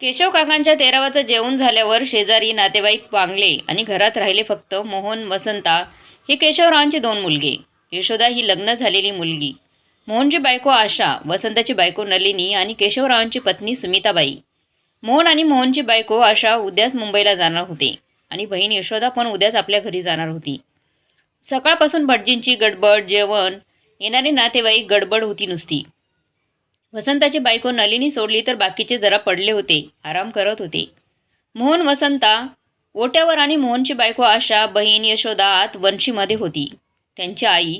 केशव काकांच्या तेरावाचं जेवण झाल्यावर शेजारी नातेवाईक पांगले आणि घरात राहिले फक्त मोहन वसंता. हे केशवरावांचे दोन मुलगे. यशोदा ही लग्न झालेली मुलगी. मोहनची बायको आशा वसंताची बायको नलिनी आणि केशवरावांची पत्नी सुमिताबाई. मोहन आणि मोहनची बायको आशा उद्याच मुंबईला जाणार होते आणि बहीण यशोदा पण उद्याच आपल्या घरी जाणार होती. सकाळपासून भटजींची गडबड जेवण येणारे नातेवाईक गडबड होती नुसती. वसंताची बायको नलिनी सोडली तर बाकीचे जरा पडले होते. आराम करत होते. मोहन वसंता ओट्यावर आणि मोहनची बायको आशा बहीण यशोदा आत वंशीमध्ये होती. त्यांची आई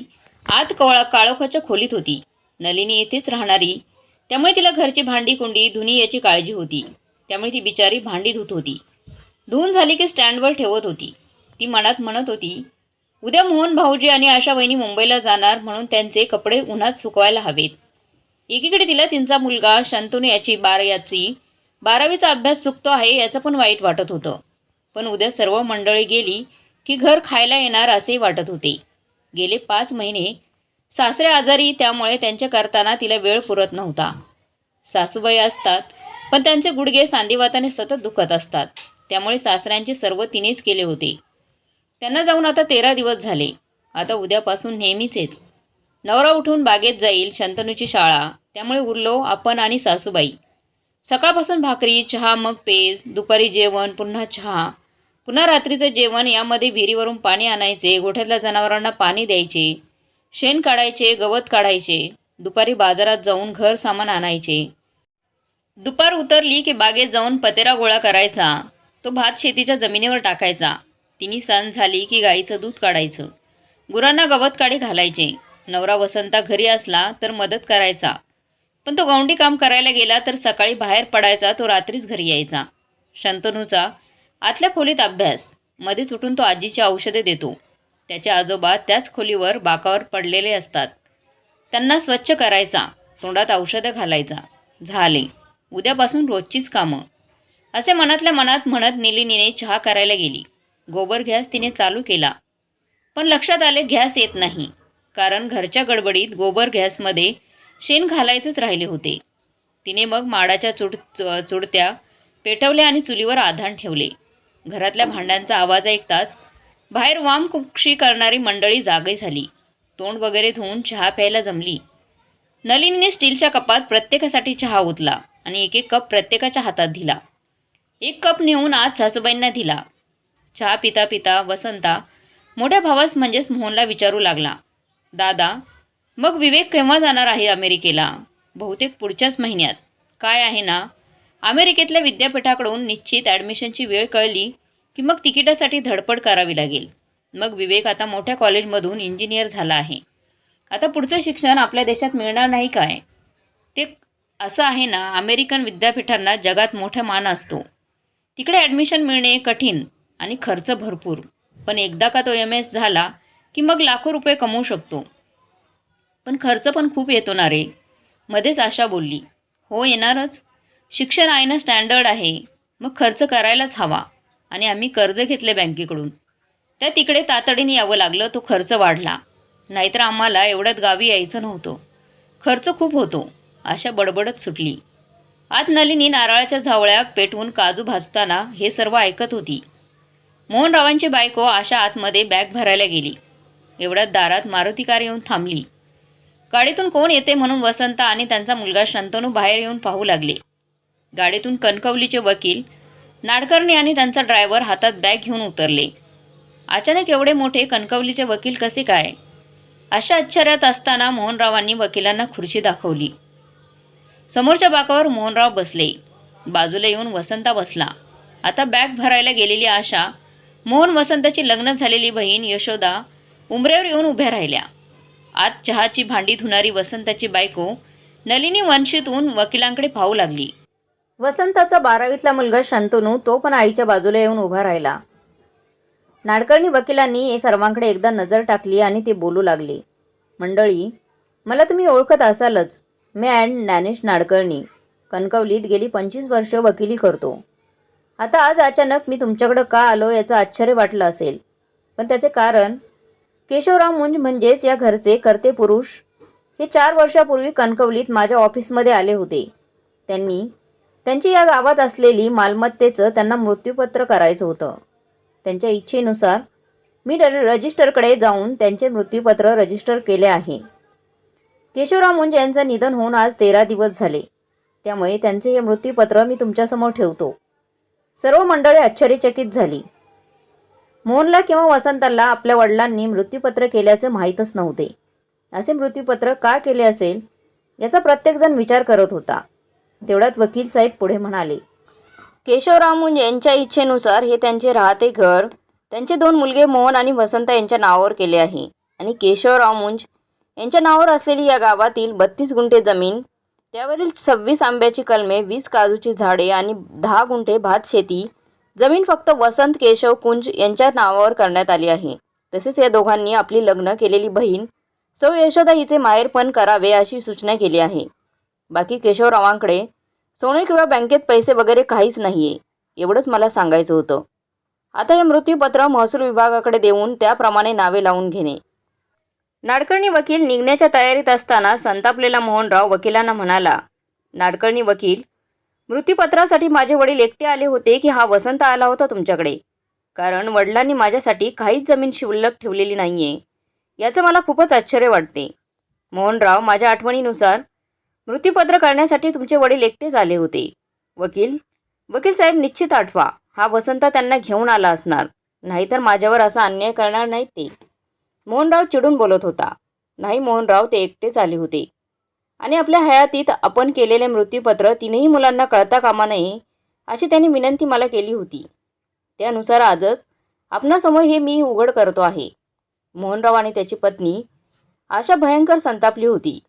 आत कवळा काळोखाच्या खोलीत होती. नलिनी येथेच राहणारी. त्यामुळे तिला घरची भांडी कुंडी धुनी याची काळजी होती. त्यामुळे ती बिचारी भांडी धुत होती. धुवून झाली की स्टँडवर ठेवत होती. ती मनात म्हणत होती उद्या मोहन भाऊजी आणि आशा वहिनी मुंबईला जाणार म्हणून त्यांचे कपडे उन्हात सुकवायला हवेत. एकीकडे तिला तिचा मुलगा शंतनू याची बार याची बारावीचा अभ्यास चुकतो आहे याचं पण वाईट वाटत होतं. पण उद्या सर्व मंडळी गेली की घर खायला येणार असे वाटत होते. गेले पाच महिने. सासरे आजारी त्यामुळे त्यांच्या करताना तिला वेळ पुरत नव्हता. सासूबाई असतात पण त्यांचे गुडघे सांधिवाताने सतत दुखत असतात. त्यामुळे सासऱ्यांचे सर्व तिनेच केले होते. त्यांना जाऊन आता तेरा दिवस झाले. आता उद्यापासून नेहमीचेच. नवरा उठून बागेत जाईल शंतनूची शाळा. त्यामुळे उरलो आपण आणि सासूबाई. सकाळपासून भाकरी चहा मग पेज दुपारी जेवण पुन्हा चहा. पुन्हा रात्रीचं जेवण यामध्ये विहिरीवरून पाणी आणायचे गोठ्यातल्या जनावरांना पाणी द्यायचे शेण काढायचे गवत काढायचे दुपारी बाजारात जाऊन घर सामान आणायचे. दुपार उतरली की बागेत जाऊन पतेरा गोळा करायचा. तो भात शेतीच्या जमिनीवर टाकायचा. तिन्ही सण झाली की गाईचं दूध काढायचं. गुरांना गवत काढी घालायचे. नवरा वसंता घरी असला तर मदत करायचा. पण तो गौंडी काम करायला गेला तर सकाळी बाहेर पडायचा तो रात्रीच घरी यायचा. शंतनूचा आतल्या खोलीत अभ्यास. मध्येच उठून तो आजीची औषधे देतो. त्याचे आजोबा त्याच खोलीवर बाकावर पडलेले असतात. त्यांना स्वच्छ करायचा. तोंडात औषधं घालायचा. झाले. उद्यापासून रोजचीच कामं. असे मनातल्या मनात म्हणत निलिनीने चहा करायला गेली. गोबर गॅस तिने चालू केला. पण लक्षात आले गॅस येत नाही. कारण घरच्या गडबडीत गोबर गॅसमध्ये शेण घालायचेच राहिले होते. तिने मग माडाच्या चुड चुडत्या पेटवल्या आणि चुलीवर आधान ठेवले. घरातल्या भांड्यांचा आवाज ऐकताच बाहेर वाम कुक्षी करणारी मंडळी जागे झाली. तोंड वगैरे धुवून चहा प्यायला जमली. नलिनीने स्टीलच्या कपात प्रत्येकासाठी चहा ओतला आणि एक एक कप प्रत्येकाच्या हातात दिला. एक कप नेऊन आज सासूबाईंना दिला. चहा पिता पिता वसंता मोठ्या भावास म्हणजेच मोहनला विचारू लागला. दादा मग विवेक केव्हा जाणार आहे अमेरिकेला? बहुतेक पुढच्याच महिन्यात. काय आहे ना? अमेरिकेतल्या विद्यापीठाकडून निश्चित ॲडमिशनची वेळ कळली की मग तिकिटासाठी धडपड करावी लागेल. मग विवेक आता मोठ्या कॉलेजमधून इंजिनियर झाला आहे. आता पुढचं शिक्षण आपल्या देशात मिळणार नाही काय? ते असं आहे ना अमेरिकन विद्यापीठांना जगात मोठा मान असतो. तिकडे ॲडमिशन मिळणे कठीण आणि खर्च भरपूर. पण एकदा का तो एम एस झाला की मग लाखो रुपये कमवू शकतो. पण खर्च पण खूप येतो ना रे. मध्येच आशा बोलली. हो येणारच. शिक्षण आहे ना स्टँडर्ड आहे. मग खर्च करायलाच हवा. आणि आम्ही कर्ज घेतले बँकेकडून. त्या तिकडे तातडीने यावं लागलं तो खर्च वाढला. नाहीतर आम्हाला एवढ्यात गावी यायचं नव्हतं. खर्च खूप होतो. आशा बडबडत सुटली. आत नलिनी नारळाच्या झावळ्या पेटवून काजू भाजताना हे सर्व ऐकत होती. मोहनरावांची बायको आशा आतमध्ये बॅग भरायला गेली. एवढ्यात दारात मारुती कार येऊन थांबली. गाडीतून कोण येते म्हणून वसंत आणि त्यांचा मुलगा शंतनू बाहेर येऊन पाहू लागले. गाडीतून कणकवलीचे वकील नाडकर्णी आणि त्यांचा ड्रायव्हर हातात बॅग घेऊन उतरले. अचानक एवढे मोठे कणकवलीचे वकील कसे काय? अशा आश्चर्यात असताना मोहनरावांनी वकिलांना खुर्ची दाखवली. समोरच्या बाकावर मोहनराव बसले. बाजूला येऊन वसंता बसला. आता बॅग भरायला गेलेली आशा मोहन वसंताची लग्न झालेली बहीण यशोदा उंबऱ्यावर येऊन उभ्या राहिल्या. आत चहाची भांडी धुणारी वसंताची बायको नलिनी वंशीतून वकिलांकडे पाहू लागली. वसंताचा बारावीतला मुलगा शंतनू तो पण आईच्या बाजूला येऊन उभा राहिला. नाडकर्णी वकिलांनी हे सर्वांकडे एकदा नजर टाकली आणि ते बोलू लागले. मंडळी मला तुम्ही ओळखत असालच. मी अँड ज्ञानेश नाडकर्णी. कणकवलीत गेली पंचवीस वर्ष वकिली करतो. आता आज अचानक मी तुमच्याकडं का आलो याचं आश्चर्य वाटलं असेल. पण त्याचे कारण केशवराव मुंज म्हणजेच या घरचे कर्ते पुरुष. हे चार वर्षापूर्वी कणकवलीत माझ्या ऑफिसमध्ये आले होते. त्यांनी त्यांची या गावात असलेली मालमत्तेचं त्यांना मृत्यूपत्र करायचं होतं. त्यांच्या इच्छेनुसार मी र रजिस्टरकडे जाऊन त्यांचे मृत्यूपत्र रजिस्टर केले आहे. केशवराव मुंज यांचं निधन होऊन आज तेरा दिवस झाले. त्यामुळे त्यांचे हे मृत्यूपत्र मी तुमच्यासमोर ठेवतो. सर्व मंडळी आश्चर्यचकित झाली. मोहनला किंवा वसंताला आपल्या वडिलांनी मृत्यूपत्र केल्याचं माहीतच नव्हते. असे मृत्यूपत्र का केले असेल याचा प्रत्येकजण विचार करत होता. तेवढ्यात वकील साहेब पुढे म्हणाले केशवराव मुंजे यांच्या इच्छेनुसार हे त्यांचे राहते घर. त्यांचे दोन मुलगे मोहन आणि वसंत यांच्या नावावर केले आहे. आणि केशवराव मुंज यांच्या नावावर असलेली या गावातील बत्तीस गुंठे जमीन त्यावरील सव्वीस आंब्याची कलमे वीस काजूची झाडे आणि दहा गुंठे भात शेती जमीन फक्त वसंत केशव कुंज यांच्या नावावर करण्यात आली आहे. तसेच या दोघांनी आपली लग्न केलेली बहीण सौ यशोदा हिचे माहेरपण करावे अशी सूचना केली आहे. बाकी केशवरावांकडे सोने किंवा बँकेत पैसे वगैरे काहीच नाही आहे एवढंच मला सांगायचं होतं. आता हे मृत्यूपत्र महसूल विभागाकडे देऊन त्याप्रमाणे नावे लावून घेणे. नाडकर्णी वकील निघण्याच्या तयारीत असताना संतापलेला मोहनराव वकिलांना म्हणाला नाडकर्णी वकील मृत्यूपत्रासाठी माझे वडील एकटे आले होते की हा वसंत आला होता तुमच्याकडे. कारण वडिलांनी माझ्यासाठी काहीच जमीन शिल्लक ठेवलेली नाही आहे याचं मला खूपच आश्चर्य वाटते. मोहनराव माझ्या आठवणीनुसार मृत्यूपत्र करण्यासाठी तुमचे वडील एकटेच आले होते. वकील? वकील साहेब निश्चित आठवा. हा वसंत त्यांना घेऊन आला असणार. नाहीतर माझ्यावर असा अन्याय करणार नाहीत ते. मोहनराव चिडून बोलत होता. नाही मोहनराव ते एकटेच आले होते. आणि आपल्या हयातीत आपण केलेले मृत्यूपत्र तीनही मुलांना कळता कामा नये अशी त्यांनी विनंती मला केली होती. त्यानुसार आजच आपणासमोर हे मी उघड करतो आहे. मोहनराव आणि त्याची पत्नी आशा भयंकर संतापली होती.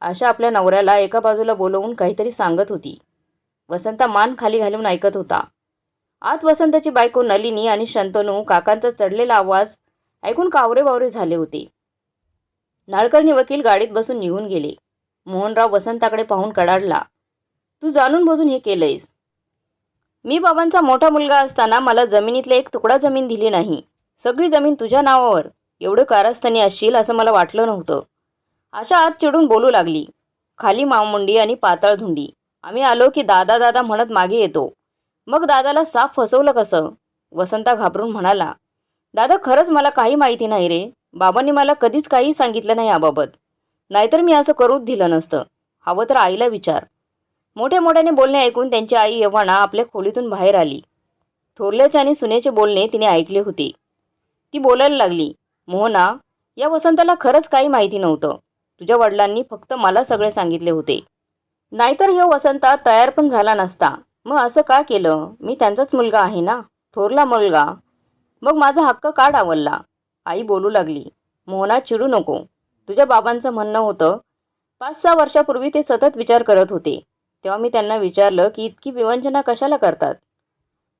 आशा आपल्या नवऱ्याला एका बाजूला बोलवून काहीतरी सांगत होती. वसंता मान खाली घालून ऐकत होता. आत वसंताची बायको नलिनी आणि शंतनू काकांचा चढलेला आवाज ऐकून कावरे बावरे झाले होते. नाळकर्णी वकील गाडीत बसून निघून गेले. मोहनराव वसंताकडे पाहून कडाडला. तू जाणून बोजून हे केलंयस. मी बाबांचा मोठा मुलगा असताना मला जमिनीतला एक तुकडा जमीन दिली नाही. सगळी जमीन तुझ्या नावावर. एवढं कारस्थानी असशील असं मला वाटलं नव्हतं. अशा आत चिडून बोलू लागली. खाली मामुंडी आणि पातळ धुंडी. आम्ही आलो की दादा दादा म्हणत मागे येतो. मग दादाला साफ फसवलं कसं? वसंता घाबरून म्हणाला. दादा खरंच मला काही माहिती नाही रे. बाबांनी मला कधीच काही सांगितलं नाही याबाबत. नाहीतर मी असं करूच दिलं नसतं. हवं तर आईला विचार. मोठ्या मोठ्याने बोलणे ऐकून त्यांची आई यव्हाणा आपल्या खोलीतून बाहेर आली. थोरल्याचे आणि सुनेचे बोलणे तिने ऐकले होते. ती बोलायला लागली मोहना या वसंताला खरंच काही माहिती नव्हतं. तुझ्या वडिलांनी फक्त मला सगळे सांगितले होते. नाहीतर हे वसंता तयार पण झाला नसता. मग असं का केलं? मी त्यांचाच मुलगा आहे ना? थोरला मुलगा. मग माझा हक्क का डावलला? आई बोलू लागली मोहना चिडू नको. तुझ्या बाबांचं म्हणणं होतं. पाच सहा वर्षापूर्वी ते सतत विचार करत होते. तेव्हा मी त्यांना विचारलं की इतकी विवंचना कशाला करतात?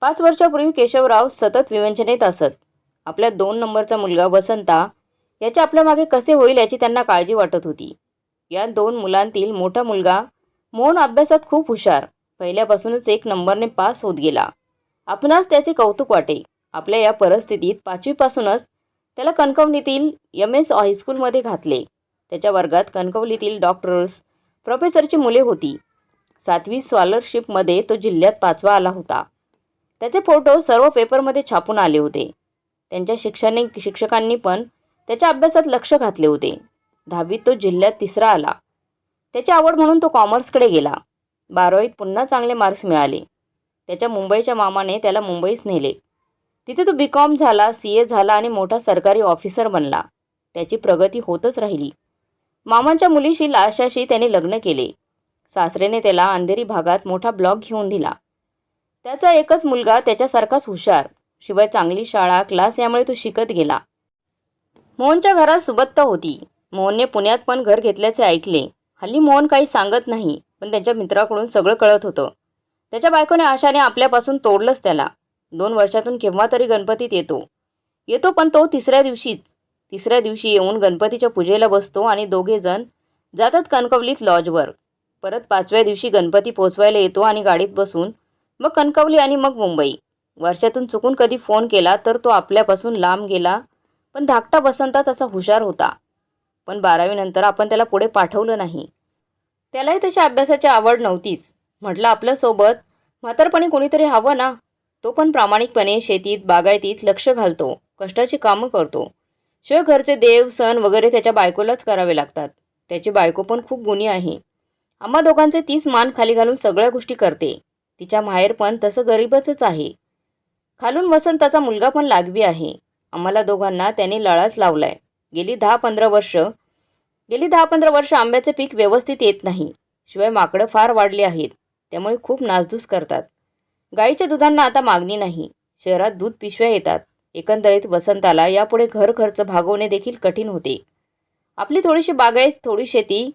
पाच वर्षापूर्वी केशवराव सतत विवंचनेत असत. आपल्या दोन नंबरचा मुलगा वसंता याच्या आपल्या मागे कसे होईल याची त्यांना काळजी वाटत होती. या दोन मुलांतील मोठा मुलगा मोहन अभ्यासात खूप हुशार. पहिल्यापासूनच एक नंबरने पास होत गेला. आपणास त्याचे कौतुक वाटे. आपल्या या परिस्थितीत पाचवीपासूनच त्याला कणकवलीतील एम एस हायस्कूलमध्ये घातले. त्याच्या वर्गात कणकवलीतील डॉक्टर्स प्रोफेसरची मुले होती. सातवी स्कॉलरशिपमध्ये तो जिल्ह्यात पाचवा आला होता. त्याचे फोटो सर्व पेपरमध्ये छापून आले होते. त्यांच्या शिक्षाने शिक्षकांनी पण त्याच्या अभ्यासात लक्ष घातले होते. दहावीत तो जिल्ह्यात तिसरा आला. त्याची आवड म्हणून तो कॉमर्सकडे गेला. बारावीत पुन्हा चांगले मार्क्स मिळाले. त्याच्या मुंबईच्या मामाने त्याला मुंबईस नेले. तिथे तो बी कॉम झाला सी ए झाला आणि मोठा सरकारी ऑफिसर बनला. त्याची प्रगती होतच राहिली. मामांच्या मुलीशी लाशाशी त्याने लग्न केले. सासरेने त्याला अंधेरी भागात मोठा ब्लॉक घेऊन दिला. त्याचा एकच मुलगा त्याच्यासारखाच हुशार. शिवाय चांगली शाळा क्लास यामुळे तो शिकत गेला. मोहनच्या घरात सुबत्ता होती. मोहनने पुण्यात पण घर घेतल्याचे ऐकले. हल्ली मोहन काही सांगत नाही पण त्यांच्या मित्राकडून सगळं कळत होतं. त्याच्या बायकोने आशाने आपल्यापासून तोडलंच त्याला. दोन वर्षातून केव्हा तरी गणपतीत येतो. येतो पण तो तिसऱ्या दिवशीच. तिसऱ्या दिवशी येऊन गणपतीच्या पूजेला बसतो आणि दोघे जण जातात कणकवलीत लॉजवर. परत पाचव्या दिवशी गणपती पोचवायला येतो आणि गाडीत बसून मग कणकवली आणि मग मुंबई. वर्षातून चुकून कधी फोन केला तर तो आपल्यापासून लांब गेला पण धाकटा बसंता तसा हुशार होता. पण बारावीनंतर आपण त्याला पुढे पाठवलं नाही. त्यालाही तशी अभ्यासाची आवड नव्हतीच. म्हटलं आपल्यासोबत म्हातारपणी कोणीतरी हवं ना? तो पण प्रामाणिकपणे शेतीत बागायतीत लक्ष घालतो कष्टाची कामं करतो. शिवाय घरचे देव सण वगैरे त्याच्या बायकोलाच करावे लागतात. त्याची बायको पण खूप गुणी आहे. आम्हा दोघांचे तीच मान खाली घालून सगळ्या गोष्टी करते. तिच्या माहेर पण तसं गरीबच आहे. खालून वसंताचा मुलगा पण लागवी आहे. आम्हाला दोघांना त्याने लळाच लावलाय. गेली दहा पंधरा वर्ष गेली दहा पंधरा वर्ष आंब्याचे पीक व्यवस्थित येत नाही. शिवाय माकडं फार वाढली आहेत. त्यामुळे खूप नासधूस करतात. गाईच्या दुधांना आता मागणी नाही. शहरात दूध पिशव्या येतात. एकंदरीत वसंताला यापुढे घर खर्च भागवणे देखील कठीण होते. आपली थोडीशी बागायत थोडी शेती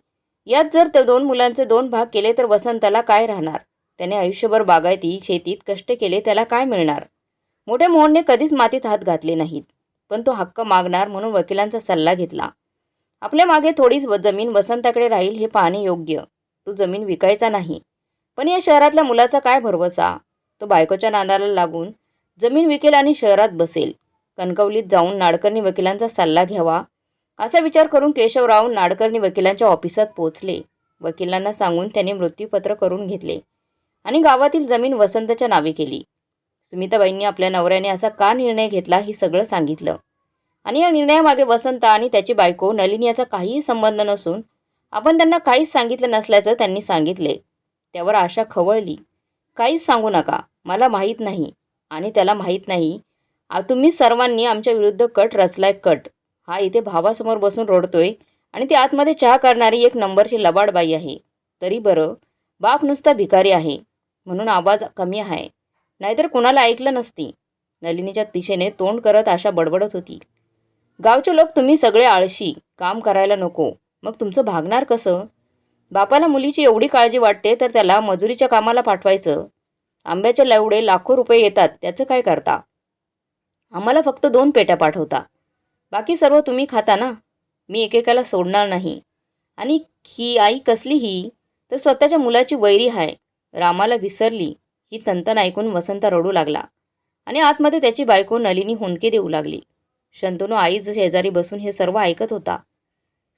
यात जर त्या दोन मुलांचे दोन भाग केले तर वसंताला काय राहणार? त्याने आयुष्यभर बागायती शेतीत कष्ट केले त्याला काय मिळणार? मोठ्या मोहनने कधीच मातीत हात घातले नाहीत पण तो हक्क मागणार म्हणून वकिलांचा सल्ला घेतला. आपल्या मागे थोडीच व- जमीन वसंताकडे राहील हे पाहणे योग्य. तो जमीन विकायचा नाही. पण या शहरातल्या मुलाचा काय भरवसा? तो बायकोच्या नादाला लागून जमीन विकेल आणि शहरात बसेल. कणकवलीत जाऊन नाडकर्णी वकिलांचा सल्ला घ्यावा असा विचार करून केशवराव नाडकर्णी वकिलांच्या ऑफिसात पोहोचले. वकिलांना सांगून त्यांनी मृत्यूपत्र करून घेतले आणि गावातील जमीन वसंतच्या नावे केली. सुमिताबाईंनी आपल्या नवऱ्याने असा का निर्णय घेतला हे सगळं सांगितलं. आणि या निर्णयामागे वसंत आणि त्याची बायको नलिनी याचा काहीही संबंध नसून आपण त्यांना काहीच सांगितलं नसल्याचं त्यांनी सांगितले. त्यावर आशा खवळली. काहीच सांगू नका. मला माहीत नाही. आणि त्याला माहीत नाही. तुम्ही सर्वांनी आमच्या विरुद्ध कट रचलाय कट. हा इथे भावासमोर बसून रोडतोय आणि ती आतमध्ये चहा करणारी एक नंबरची लबाडबाई आहे. तरी बरं बाप नुसता भिकारी आहे. म्हणून आवाज कमी आहे. नाहीतर कुणाला ऐकलं नसती. नलिनीच्या दिशेने तोंड करत आशा बडबडत होती. गावचे लोक तुम्ही सगळे आळशी. काम करायला नको. मग तुमचं भागणार कसं? बापाला मुलीची एवढी काळजी वाटते तर त्याला मजुरीच्या कामाला पाठवायचं. आंब्याच्या लवडे लाखो रुपये येतात त्याचं काय करता? आम्हाला फक्त दोन पेट्या पाठवता. बाकी सर्व तुम्ही खाता ना? मी एकेकाला सोडणार नाही. आणि ही आई कसली ही? तर स्वतःच्या मुलाची वैरी आहे रामाला विसरली. ही तंतन ऐकून वसंत रडू लागला. आणि आतमध्ये त्याची बायको नलिनी हुंदके देऊ लागली. शंतनू आईच शेजारी बसून हे सर्व ऐकत होता.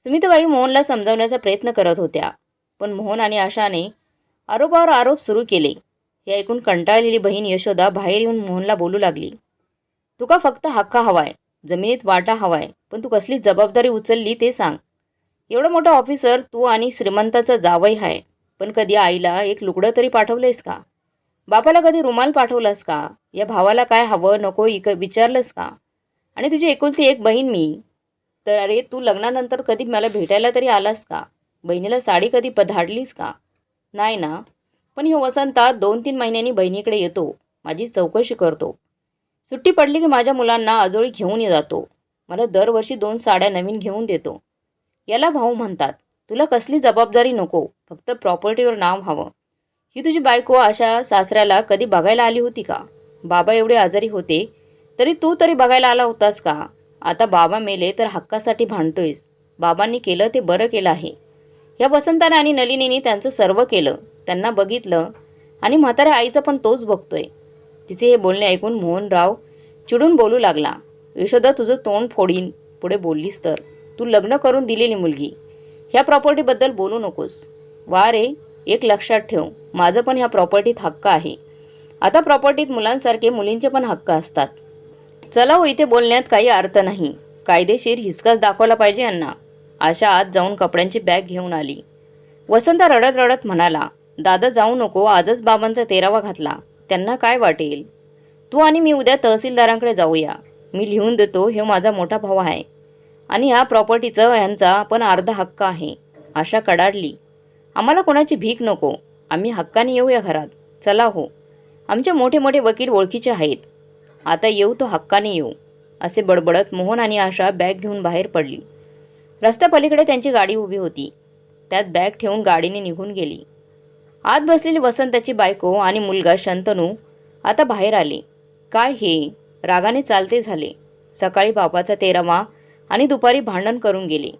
सुमितबाई मोहनला समजावण्याचा प्रयत्न करत होत्या. पण मोहन आणि आशाने आरोपावर आरोप सुरू केले. हे ऐकून कंटाळलेली बहीण यशोदा बाहेर येऊन मोहनला बोलू लागली. तुका फक्त हक्का हवाय? जमिनीत वाटा हवाय? पण तू कसली जबाबदारी उचलली ते सांग. एवढं मोठं ऑफिसर तू आणि श्रीमंताचा जावई आहे पण कधी आईला एक लुगडं तरी पाठवलंयस का? बापाला कधी रुमाल पाठवलास का? या भावाला काय हवं नको इक विचारलंस का? आणि तुझी एकुलती एक बहीण मी. तर अरे तू लग्नानंतर कधी मला भेटायला तरी आलास का? बहिणीला साडी कधी पधाडलीस का? नाही ना. पण हे वसंता दोन तीन महिन्यांनी बहिणीकडे येतो. माझी चौकशी करतो. सुट्टी पडली की माझ्या मुलांना आजोळी घेऊन ये जातो. मला दरवर्षी दोन साड्या नवीन घेऊन देतो. याला भाऊ म्हणतात तुला कसली जबाबदारी नको. फक्त प्रॉपर्टीवर नाव हवं. ही तुझी बायको अशा सासऱ्याला कधी बघायला आली होती का? बाबा एवढे आजारी होते तरी तू तरी बघायला आला होतास का? आता बाबा मेले तर हक्कासाठी भांडतोयस. बाबांनी केलं ते बरं केलं आहे. या वसंताने आणि नलिनीने त्यांचं सर्व केलं. त्यांना बघितलं आणि म्हाताऱ्या आईचं पण तोच बघतोय. तिचे हे बोलणे ऐकून मोहनराव चिडून बोलू लागला. यशोदा तुझं तोंड फोडीन. पुढे बोललीस तर. तू लग्न करून दिलेली मुलगी. ह्या प्रॉपर्टीबद्दल बोलू नकोस. वा रे एक लक्षात ठेव. माझं पण ह्या प्रॉपर्टीत हक्क आहे. आता प्रॉपर्टीत मुलांसारखे मुलींचे पण हक्क असतात. चला हो इथे बोलण्यात काही अर्थ नाही. कायदेशीर हिसकाच दाखवला पाहिजे यांना आशा आत जाऊन कपड्यांची बॅग घेऊन आली. वसंत रडत रडत म्हणाला दादा जाऊ नको आजच बाबांचा तेरावा घातला. त्यांना काय वाटेल? तू आणि मी उद्या तहसीलदारांकडे जाऊया. मी लिहून देतो हे माझा मोठा भाऊ आहे. आणि ह्या प्रॉपर्टीचं यांचा पण अर्धा हक्क आहे. आशा कडाडली. आम्हाला कोणाची भीक नको. आम्ही हक्काने येऊया घरात. चला हो. आमचे मोठे मोठे वकील ओळखीचे आहेत. आता येऊ तो हक्काने येऊ असे बडबडत मोहन आणि आशा बॅग घेऊन बाहेर पडली. रस्त्यापलीकडे त्यांची गाडी उभी होती. त्यात बॅग ठेवून गाडीने निघून गेली. आत बसलेली वसंताची बायको आणि मुलगा शंतनू आता बाहेर आले. काय हे? रागाने चालते झाले. सकाळी बापाचा तेरावा आणि दुपारी भांडण करून गेले.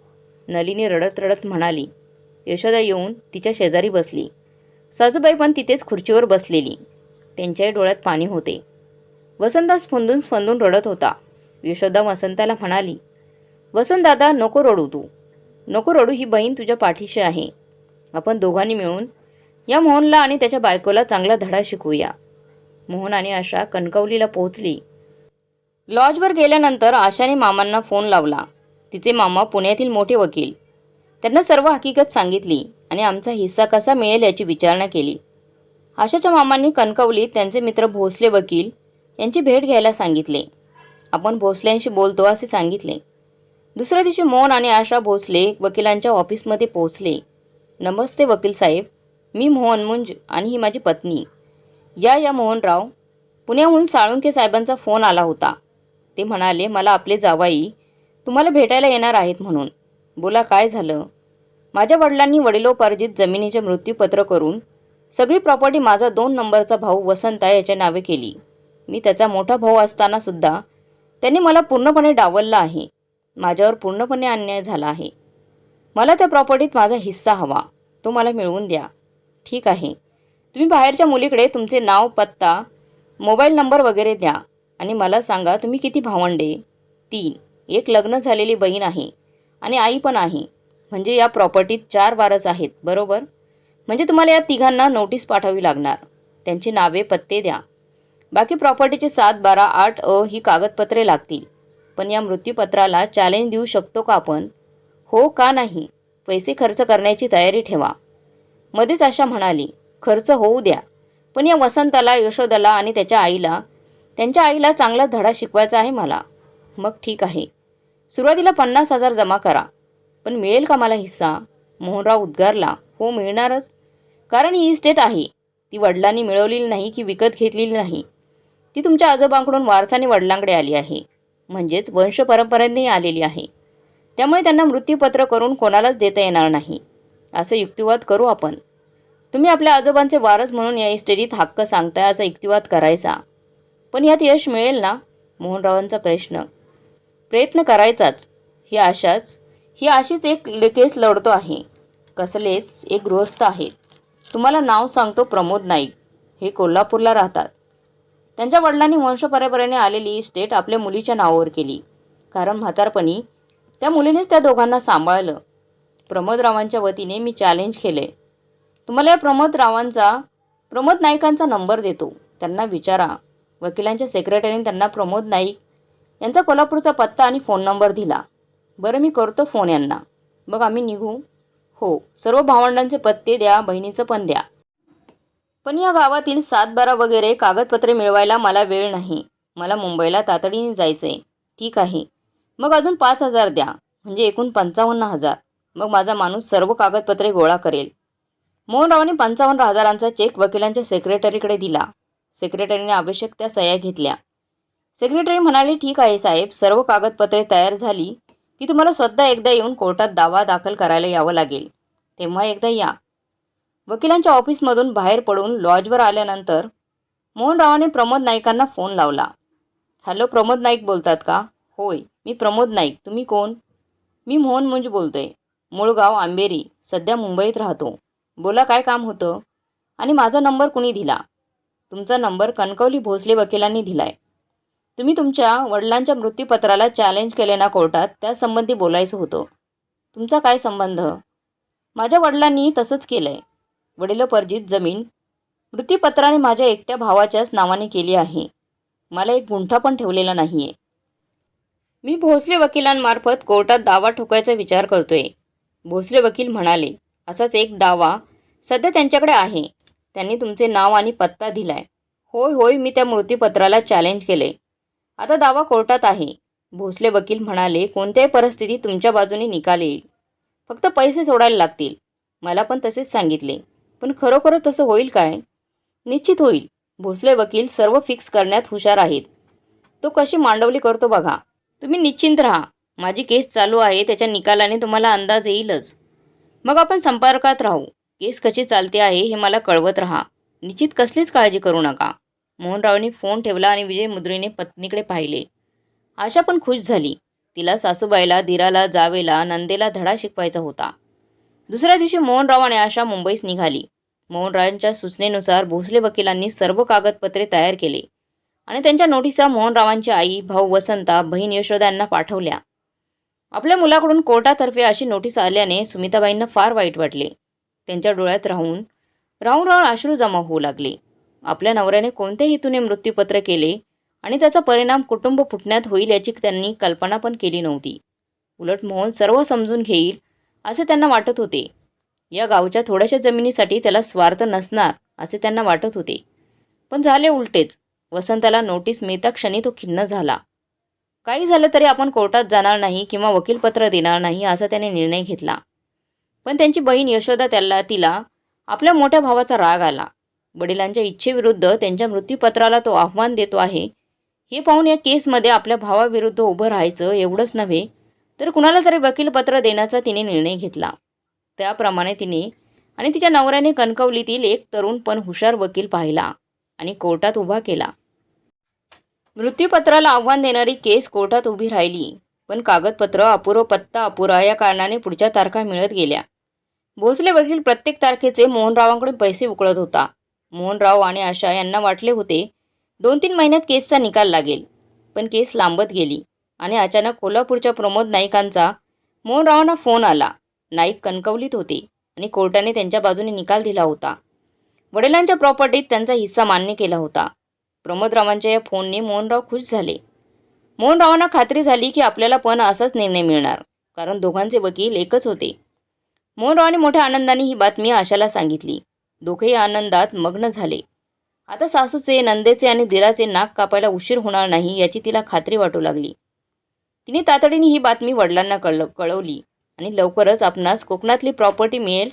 नलीने रडत रडत म्हणाली यशोदा येऊन तिच्या शेजारी बसली. सासूबाई पण तिथेच खुर्चीवर बसलेली. त्यांच्याही डोळ्यात पाणी होते. वसंता स्फंदून स्फंदून रडत होता. यशोदा वसंताला म्हणाली वसंत दादा नको रडू तू. नको रडू ही बहीण तुझ्या पाठीशी आहे. आपण दोघांनी मिळून या मोहनला आणि त्याच्या बायकोला चांगला धडा शिकवूया. मोहन आणि आशा कणकवलीला पोहोचली. लॉजवर गेल्यानंतर आशाने मामांना फोन लावला. तिचे मामा पुण्यातील मोठे वकील. त्यांना सर्व हकीकत सांगितली आणि आमचा हिस्सा कसा मिळेल याची विचारणा केली. आशाच्या मामांनी कणकवलीत त्यांचे मित्र भोसले वकील यांची भेट घ्यायला सांगितले. आपण भोसल्यांशी बोलतो असे सांगितले. दुसऱ्या दिवशी मोहन आणि आशा भोसले वकिलांच्या ऑफिसमध्ये पोहोचले. नमस्ते वकील साहेब. मी मोहन मुंज आणि ही माझी पत्नी. या या मोहनराव. पुण्याहून साळुंके साहेबांचा फोन आला होता. ते म्हणाले मला आपले जावाई तुम्हाला भेटायला येणार आहेत म्हणून. बोला काय झालं? माझ्या वडिलांनी वडिलोपार्जित जमिनीचे मृत्यूपत्र करून सगळी प्रॉपर्टी माझा दोन नंबरचा भाऊ वसंता याच्या नावे केली. मी त्याचा मोठा भाऊ असताना सुद्धा त्यांनी मला पूर्णपणे डावललं आहे. माझ्यावर पूर्णपणे अन्याय झाला आहे. मला त्या प्रॉपर्टीत माझा हिस्सा हवा. तो मला मिळवून द्या. ठीक आहे. तुम्ही बाहेरच्या मुलीकडे तुमचे नाव पत्ता मोबाईल नंबर वगैरे द्या आणि मला सांगा तुम्ही किती भावंडे. तीन. एक लग्न झालेली बहीण आहे आणि आई पण आहे. म्हणजे या प्रॉपर्टीत चार वारस आहेत बरोबर? म्हणजे तुम्हाला या तिघांना नोटीस पाठवावी लागणार. त्यांची नावे पत्ते द्या. बाकी प्रॉपर्टीचे सात बारा आठ अ ही कागदपत्रे लागतील. पण या मृत्यूपत्राला चॅलेंज देऊ शकतो का आपण? हो का नाही? पैसे खर्च करण्याची तयारी ठेवा. मध्येच आशा म्हणाली खर्च होऊ द्या. पण या वसंताला यशोदाला आणि त्याच्या आईला त्यांच्या आईला चांगला धडा शिकवायचा आहे मला. मग ठीक आहे. सुरुवातीला पन्नास हजार जमा करा. पण मिळेल का मला हिस्सा? मोहनराव उद्गारला हो मिळणारच. कारण ही इस्टेट आहे. ती वडिलांनी मिळवलेली नाही की विकत घेतलेली नाही. ती तुमच्या आजोबांकडून वारसाने वडिलांकडे आली आहे. म्हणजेच वंशपरंपरेने आलेली आहे. त्यामुळे त्यांना मृत्यूपत्र करून कोणालाच देता येणार नाही. असं युक्तिवाद करू आपण. तुम्ही आपल्या आजोबांचे वारस म्हणून या इस्टेटीत हक्क सांगताय असा युक्तिवाद करायचा. पण यात यश मिळेल ना? मोहनरावांचा प्रश्न. प्रयत्न करायचाच. ही आशाच ही अशीच एक लेकेस केस लढतो आहे. कसलेच एक गृहस्थ आहेत तुम्हाला नाव सांगतो प्रमोद नाईक. हे कोल्हापूरला राहतात. त्यांच्या वडिलांनी वंशपरंपरेने आलेली इस्टेट आपल्या मुलीच्या नावावर केली. कारण म्हातारपणी त्या मुलीनेच त्या दोघांना सांभाळलं. प्रमोदरावांच्या वतीने मी चॅलेंज केले तुम्हाला या प्रमोदरावांचा प्रमोद नाईकांचा नंबर देतो. त्यांना विचारा. वकिलांच्या सेक्रेटरीने त्यांना प्रमोद नाईक यांचा कोल्हापूरचा पत्ता आणि फोन नंबर दिला. बरं मी करतो फोन यांना. मग आम्ही निघू. हो सर्व भावंडांचे पत्ते द्या बहिणीचं पण द्या. पण या गावातील सातबारा वगैरे कागदपत्रे मिळवायला मला वेळ नाही. मला मुंबईला तातडीने जायचं आहे ठीक आहे. मग अजून पाच हजार द्या. म्हणजे एकूण पंचावन्न हजार. मग माझा माणूस सर्व कागदपत्रे गोळा करेल. मोहनरावने पंचावन्न हजारांचा चेक वकिलांच्या सेक्रेटरीकडे दिला. सेक्रेटरीने आवश्यक त्या सह्या घेतल्या. सेक्रेटरी म्हणाले ठीक आहे साहेब. सर्व कागदपत्रे तयार झाली की तुम्हाला स्वतः एकदा येऊन कोर्टात दावा दाखल करायला यावं लागेल. तेव्हा एकदा या. वकिलांच्या ऑफिसमधून बाहेर पडून लॉजवर आल्यानंतर मोहनरावाने प्रमोद नाईकांना फोन लावला. हॅलो प्रमोद नाईक बोलतात का? होय मी प्रमोद नाईक. तुम्ही कोण? मी मोहन मुंज बोलतोय मुळगाव आंबेरी. सध्या मुंबईत राहतो. बोला काय काम होतं? आणि माझा नंबर कुणी दिला? तुमचा नंबर कणकवली भोसले वकिलांनी दिलाय. तुम्ही तुमच्या वडिलांच्या मृत्यूपत्राला चॅलेंज केले ना कोर्टात त्यासंबंधी बोलायचं होतं. तुमचा काय संबंध? माझ्या वडिलांनी तसंच केलं आहे वडिलोपर्जित जमीन मृत्यूपत्राने माझ्या एकट्या भावाच्याच नावाने केली आहे. मला एक गुंठा पण ठेवलेला नाही आहे मी भोसले वकिलांमार्फत कोर्टात दावा ठोकायचा विचार करतोय. भोसले वकील म्हणाले असाच एक दावा सध्या त्यांच्याकडे आहे. त्यांनी तुमचे नाव आणि पत्ता दिलाय. होय होय मी त्या मृत्यूपत्राला चॅलेंज केले. आता दावा कोर्टात आहे. भोसले वकील म्हणाले कोणत्याही परिस्थितीत तुमच्या बाजूने निकाल येईल. फक्त पैसे सोडायला लागतील. मला पण तसेच सांगितले. पण खरोखर तसं होईल काय? निश्चित होईल. भोसले वकील सर्व फिक्स करण्यात हुशार आहेत. तो कशी मांडवली करतो बघा. तुम्ही निश्चिंत राहा. माझी केस चालू आहे त्याच्या निकालाने तुम्हाला अंदाज येईलच. मग आपण संपर्कात राहू. केस कशी चालते आहे हे मला कळवत राहा. निश्चित कसलीच काळजी करू नका. मोहनरावने फोन ठेवला आणि विजय मुद्रीने पत्नीकडे पाहिले. आशा पण खुश झाली. तिला सासूबाईला दिराला जावेला नंदेला धडा शिकवायचा होता. दुसऱ्या दिवशी मोहनराव आणि आशा मुंबईस निघाली. मोहनरावांच्या सूचनेनुसार भोसले वकिलांनी सर्व कागदपत्रे तयार केले आणि त्यांच्या नोटिसा मोहनरावांची आई भाऊ वसंता बहीण यशोदा यांना पाठवल्या. आपल्या मुलाकडून कोर्टातर्फे अशी नोटीस आल्याने सुमिताबाईंना फार वाईट वाटले. त्यांच्या डोळ्यात राहून राहून राहून अश्रू जमा होऊ लागले. आपल्या नवऱ्याने कोणत्या हेतूने मृत्यूपत्र केले आणि त्याचा परिणाम कुटुंब फुटण्यात होईल याची त्यांनी कल्पना पण केली नव्हती. उलट मोहन सर्व समजून घेईल असे त्यांना वाटत होते. या गावच्या थोड्याशा जमिनीसाठी त्याला स्वार्थ नसणार असे त्यांना वाटत होते. पण झाले उलटेच. वसंताला नोटीस मिळता क्षणी तो खिन्न झाला. काही झालं तरी आपण कोर्टात जाणार नाही किंवा वकीलपत्र देणार नाही असा त्याने निर्णय घेतला. पण त्यांची बहीण यशोदा त्याला तिला आपल्या मोठ्या भावाचा राग आला. वडिलांच्या इच्छेविरुद्ध त्यांच्या मृत्यूपत्राला तो आव्हान देतो आहे. हे पाहून या केसमध्ये आपल्या भावाविरुद्ध उभं राहायचं एवढंच नव्हे तर कुणाला तरी वकीलपत्र देण्याचा तिने निर्णय घेतला. त्याप्रमाणे तिने आणि तिच्या नवऱ्याने कणकवलीतील एक तरुण पण हुशार वकील पाहिला आणि कोर्टात उभा केला. मृत्यूपत्राला आव्हान देणारी केस कोर्टात उभी राहिली पण कागदपत्र अपुरो पत्ता अपुरा या कारणाने पुढच्या तारखा मिळत गेल्या. भोसले वकील प्रत्येक तारखेचे मोहनरावांकडून पैसे उकळत होता. मोहनराव आणि आशा यांना वाटले होते दोन तीन महिन्यात केसचा निकाल लागेल पण केस लांबत गेली. आणि अचानक कोल्हापूरच्या प्रमोद नाईकांचा मोहनरावांना फोन आला. नाईक कणकवलीत होते आणि कोर्टाने त्यांच्या बाजूने निकाल दिला होता. वडिलांच्या प्रॉपर्टीत त्यांचा हिस्सा मान्य केला होता. प्रमोदरावांच्या या फोनने मोहनराव खुश झाले. मोहनरावांना खात्री झाली की आपल्याला पण असाच निर्णय मिळणार कारण दोघांचे वकील एकच होते. मोहनरावांनी मोठ्या आनंदाने ही बातमी आशाला सांगितली. दोघेही आनंदात मग्न झाले. आता सासूचे नंदेचे आणि दिराचे नाक कापायला उशीर होणार नाही याची तिला खात्री वाटू लागली. तिने तातडीने ही बातमी वडिलांना कळ कळवली आणि लवकरच आपणास कोकणातली प्रॉपर्टी मिळेल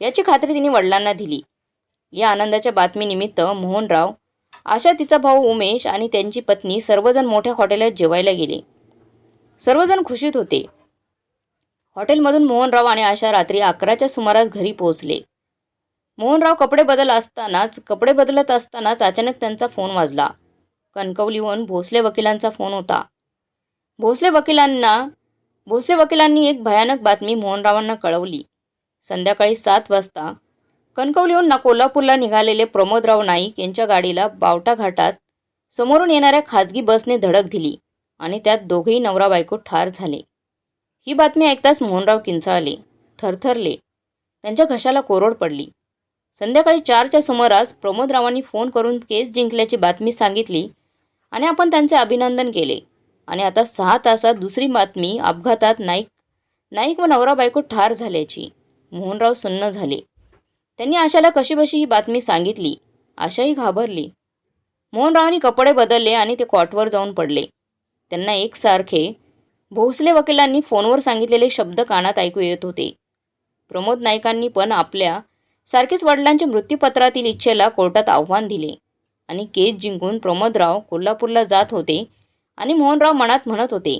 याची खात्री तिने वडिलांना दिली. या आनंदाच्या बातमीनिमित्त मोहनराव आशा तिचा भाऊ उमेश आणि त्यांची पत्नी सर्वजण मोठ्या हॉटेलात जेवायला गेले. सर्वजण खुशीत होते. हॉटेलमधून मोहनराव आणि आशा रात्री अकराच्या सुमारास घरी पोहोचले. मोहनराव कपडे बदल असतानाच कपडे बदलत असतानाच अचानक त्यांचा फोन वाजला. कणकवलीहून भोसले वकिलांचा फोन होता. भोसले वकिलांना भोसले वकिलांनी एक भयानक बातमी मोहनरावांना कळवली. संध्याकाळी सात वाजता कणकवलीहून ना कोल्हापूरला निघालेले प्रमोदराव नाईक यांच्या गाडीला बावटा घाटात समोरून येणाऱ्या खाजगी बसने धडक दिली आणि त्यात दोघेही नवरा बायको ठार झाले. ही बातमी ऐकताच मोहनराव किंचाळले थरथरले. त्यांच्या घशाला कोरड पडली. संध्याकाळी चारच्या सुमारास प्रमोदरावांनी फोन करून केस जिंकल्याची बातमी सांगितली आणि आपण त्यांचे अभिनंदन केले. आणि आता सहा तासात दुसरी बातमी अपघातात नाईक नाईक व नवरा बायको ठार झाल्याची. मोहनराव सुन्न झाले. त्यांनी आशाला कशीबशी ही बातमी सांगितली? आशाही घाबरली. मोहनरावांनी कपडे बदलले आणि ते कॉटवर जाऊन पडले. त्यांना एकसारखे भोसले वकिलांनी फोनवर सांगितलेले शब्द कानात ऐकू येत होते. प्रमोद नाईकांनी पण आपल्या सारखेच वडिलांच्या मृत्यूपत्रातील इच्छेला कोर्टात आव्हान दिले. आणि केस जिंकून प्रमोदराव कोल्हापूरला जात होते. आणि मोहनराव मनात म्हणत होते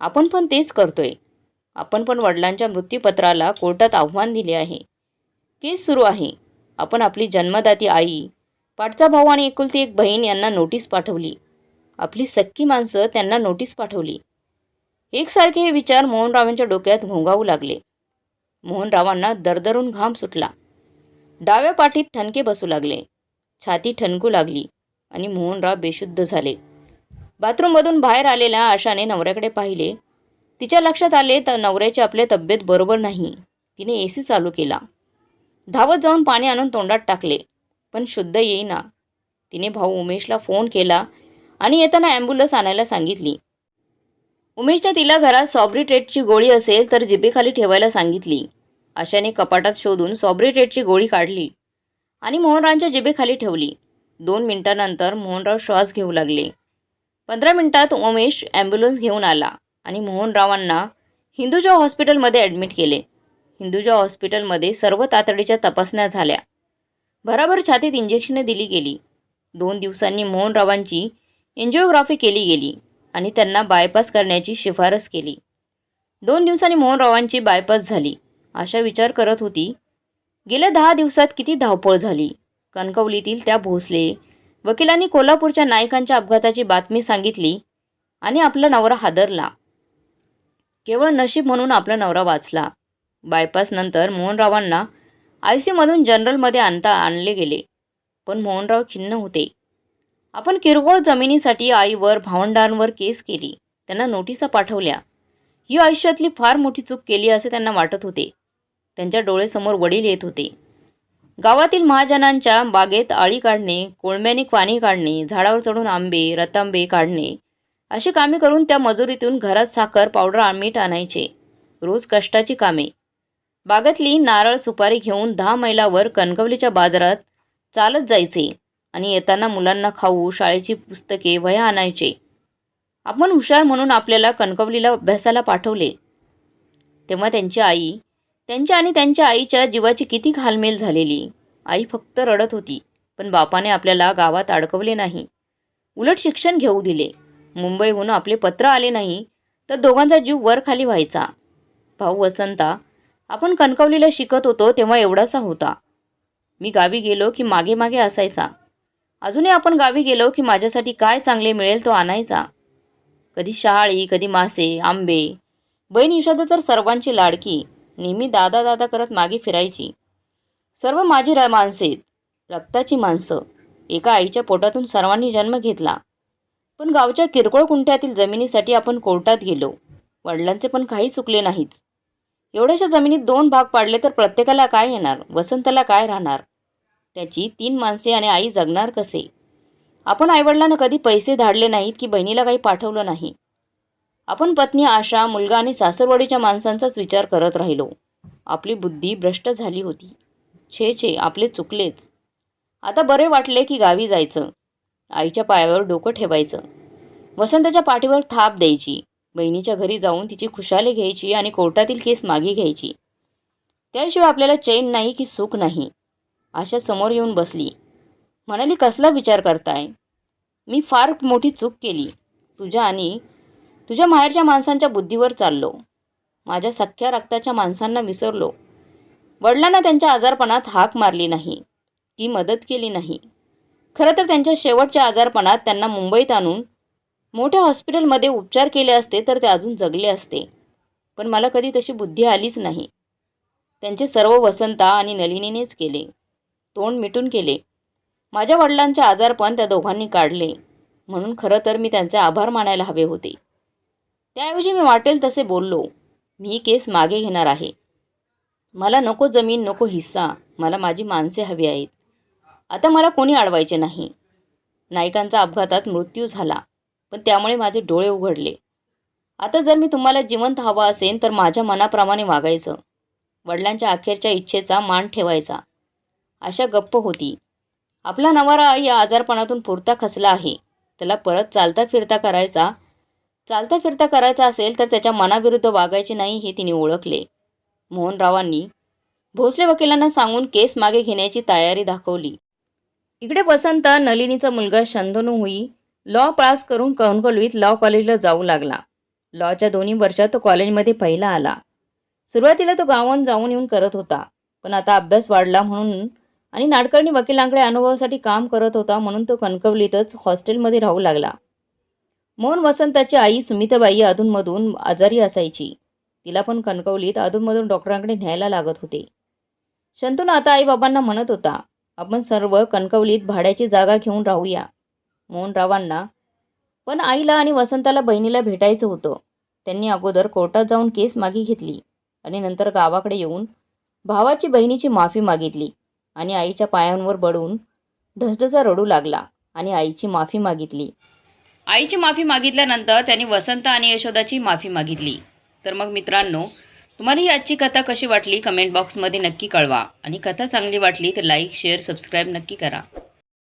आपण पण तेच करतोय. आपण पण वडिलांच्या मृत्यूपत्राला कोर्टात आव्हान दिले आहे. केस सुरू आहे. आपण आपली जन्मदाती आई पाठचा भाऊ आणि एकुलती एक बहीण यांना नोटीस पाठवली. आपली सक्की माणसं त्यांना नोटीस पाठवली. एकसारखे हे विचार मोहनरावांच्या डोक्यात घोंगावू लागले. मोहनरावांना दरदरून घाम सुटला. डाव्या पाठीत ठणके बसू लागले. छाती ठणकू लागली आणि मोहनराव बेशुद्ध झाले. बाथरूममधून बाहेर आलेल्या आशाने नवऱ्याकडे पाहिले. तिच्या लक्षात आले तर नवऱ्याची आपल्या तब्येत बरोबर नाही. तिने ए सी चालू केला. धावत जाऊन पाणी आणून तोंडात टाकले पण शुद्ध येईना. तिने भाऊ उमेशला फोन केला आणि येताना ॲम्ब्युलन्स आणायला सांगितली. उमेशने तिला घरात सॉब्रिटेटची गोळी असेल तर जिबेखाली ठेवायला सांगितली. आशाने कपाटात शोधून सॉब्रिटेटची गोळी काढली आणि मोहनरावांच्या जिबेखाली ठेवली. दोन मिनिटांनंतर मोहनराव श्वास घेऊ लागले. पंधरा मिनिटात उमेश ॲम्ब्युलन्स घेऊन आला आणि मोहनरावांना हिंदुजा हॉस्पिटलमध्ये ॲडमिट केले. हिंदुजा हॉस्पिटलमध्ये सर्व तातडीच्या तपासण्या झाल्या. भराभर छातीत इंजेक्शने दिली गेली. दोन दिवसांनी मोहनरावांची एन्जिओग्राफी केली गेली आणि त्यांना बायपास करण्याची शिफारस केली. दोन दिवसांनी मोहनरावांची बायपास झाली. अशा विचार करत होती गेल्या दहा दिवसात किती धावपळ झाली? कणकवलीतील त्या भोसले वकिलांनी कोल्हापूरच्या नायकांच्या अपघाताची बातमी सांगितली आणि आपला नवरा हादरला. केवळ नशीब म्हणून आपला नवरा वाचला. बायपास नंतर मोहनरावांना आय सीमधून जनरलमध्ये आणता आणले गेले पण मोहनराव खिन्न होते. आपण किरकोळ जमिनीसाठी आईवर भावंडांवर केस केली त्यांना नोटिसा पाठवल्या. ही आयुष्यातली फार मोठी चूक केली असे त्यांना वाटत होते. त्यांच्या डोळेसमोर वडील येत होते. गावातील महाजनांच्या बागेत आळी काढणे कोळम्याने पाणी काढणे झाडावर चढून आंबे रतांबे काढणे अशी कामे करून त्या मजुरीतून घरात साखर पावडर आणि मीठ आणायचे. रोज कष्टाची कामे. बागातली नारळ सुपारी घेऊन दहा मैलावर कणकवलीच्या बाजारात चालत जायचे आणि येताना मुलांना खाऊ शाळेची पुस्तके वह्या आणायचे. आपण हुशार म्हणून आपल्याला कणकवलीला अभ्यासाला पाठवले. तेव्हा त्यांची आई त्यांच्या आणि त्यांच्या आईच्या जीवाची किती घालमेल झालेली. आई फक्त रडत होती पण बापाने आपल्याला गावात अडकवले नाही. उलट शिक्षण घेऊ दिले. मुंबईहून आपले पत्र आले नाही तर दोघांचा जीव वर खाली व्हायचा. भाऊ वसंता आपण कणकवलीला शिकत होतो तेव्हा एवढासा होता. मी गावी गेलो की मागे मागे असायचा. अजूनही आपण गावी गेलो की माझ्यासाठी काय चांगले मिळेल तो आणायचा. कधी शहाळी कधी मासे आंबे. बहीण यशोदा तर सर्वांची लाडकी. नेहमी दादा दादा करत मागे फिरायची. सर्व माझी र माणसे रक्ताची माणसं एका आईच्या पोटातून सर्वांनी जन्म घेतला. पण गावच्या किरकोळ कुंट्यातील जमिनीसाठी आपण कोर्टात गेलो. वडिलांचे पण काही चुकले नाहीच एवढ्याशा जमिनीत दोन भाग पाडले तर प्रत्येकाला काय येणार? वसंतला काय राहणार? त्याची तीन माणसे आणि आई जगणार कसे? आपण आईवडिलांना कधी पैसे धाडले नाहीत की बहिणीला काही पाठवलं नाही. आपण पत्नी आशा मुलगा आणि सासरवाडीच्या माणसांचाच विचार करत राहिलो. आपली बुद्धी भ्रष्ट झाली होती. छे छे आपले चुकलेच. आता बरे वाटले की गावी जायचं. आईच्या पायावर डोकं ठेवायचं. वसंताच्या पाठीवर थाप द्यायची. बहिणीच्या घरी जाऊन तिची खुशाली घ्यायची आणि कोर्टातील केस मागे घ्यायची. त्याशिवाय आपल्याला चैन नाही की सुख नाही. आशा समोर येऊन बसली. म्हणाली कसला विचार करताय? मी फार मोठी चूक केली. तुझ्या आणि तुझ्या माहेरच्या माणसांच्या बुद्धीवर चाललो. माझ्या सख्ख्या रक्ताच्या माणसांना विसरलो. वडिलांना त्यांच्या आजारपणात हाक मारली नाही. की मदत केली नाही. खरं तर त्यांच्या शेवटच्या आजारपणात त्यांना मुंबईत आणून मोठ्या हॉस्पिटलमध्ये उपचार केले असते तर ते अजून जगले असते. पण मला कधी तशी बुद्धी आलीच नाही. त्यांचे सर्व वसंता आणि नलिनीनेच केले. तोंड मिटून केले. माझ्या वडिलांचे आजारपण त्या दोघांनी काढले. म्हणून खरं तर मी त्यांचे आभार मानायला हवे होते. त्याऐवजी मी वाटेल तसे बोललो. मी केस मागे घेणार आहे. मला नको जमीन नको हिस्सा. मला माझी माणसे हवी आहेत. आता मला कोणी अडवायचे नाही. नायकांचा अपघातात मृत्यू झाला पण त्यामुळे माझे डोळे उघडले. आता जर मी तुम्हाला जिवंत हवा असेल तर माझ्या मनाप्रमाणे वागायचं. वडिलांच्या अखेरच्या इच्छेचा मान ठेवायचा. अशा गप्प होती. आपला नवारा या आजारपणातून पुरता खसला आहे. त्याला परत चालता फिरता करायचा चालता फिरता करायचा असेल तर त्याच्या मनाविरुद्ध वागायचे नाही हे तिने ओळखले. मोहनरावांनी भोसले वकिलांना सांगून केस मागे घेण्याची तयारी दाखवली. इकडे वसंत नलिनीचा मुलगा शंतनू हुई लॉ पास करून कणकवलीत लॉ कॉलेजला जाऊ लागला. लॉच्या दोन्ही वर्षात तो कॉलेजमध्ये पहिला आला. सुरुवातीला तो गावान जाऊन येऊन करत होता. पण आता अभ्यास वाढला म्हणून आणि नाडकर्णी वकिलांकडे अनुभवासाठी काम करत होता म्हणून तो कणकवलीतच हॉस्टेलमध्ये राहू लागला. मोहन वसंताची आई सुमिताबाई अधूनमधून आजारी असायची. तिला पण कणकवलीत अधूनमधून डॉक्टरांकडे न्यायला लागत होते. शंतून आता आईबाबांना म्हणत होता आपण सर्व कणकवलीत भाड्याची जागा घेऊन राहूया. मोहनरावांना पण आईला आणि वसंताला बहिणीला भेटायचं होतं. त्यांनी अगोदर कोर्टात जाऊन केस मागे घेतली आणि नंतर गावाकडे येऊन भावाची बहिणीची माफी मागितली आणि आईच्या पायांवर बडून ढसढसा रडू लागला आणि आईची माफी मागितली. आईची माफी मागितल्यानंतर त्यांनी वसंत आणि यशोदाची माफी मागितली. तर मग मित्रांनो तुम्हाला ही आजची कथा कशी वाटली? कमेंट बॉक्समध्ये नक्की कळवा. आणि कथा चांगली वाटली तर लाईक शेअर सबस्क्राईब नक्की करा.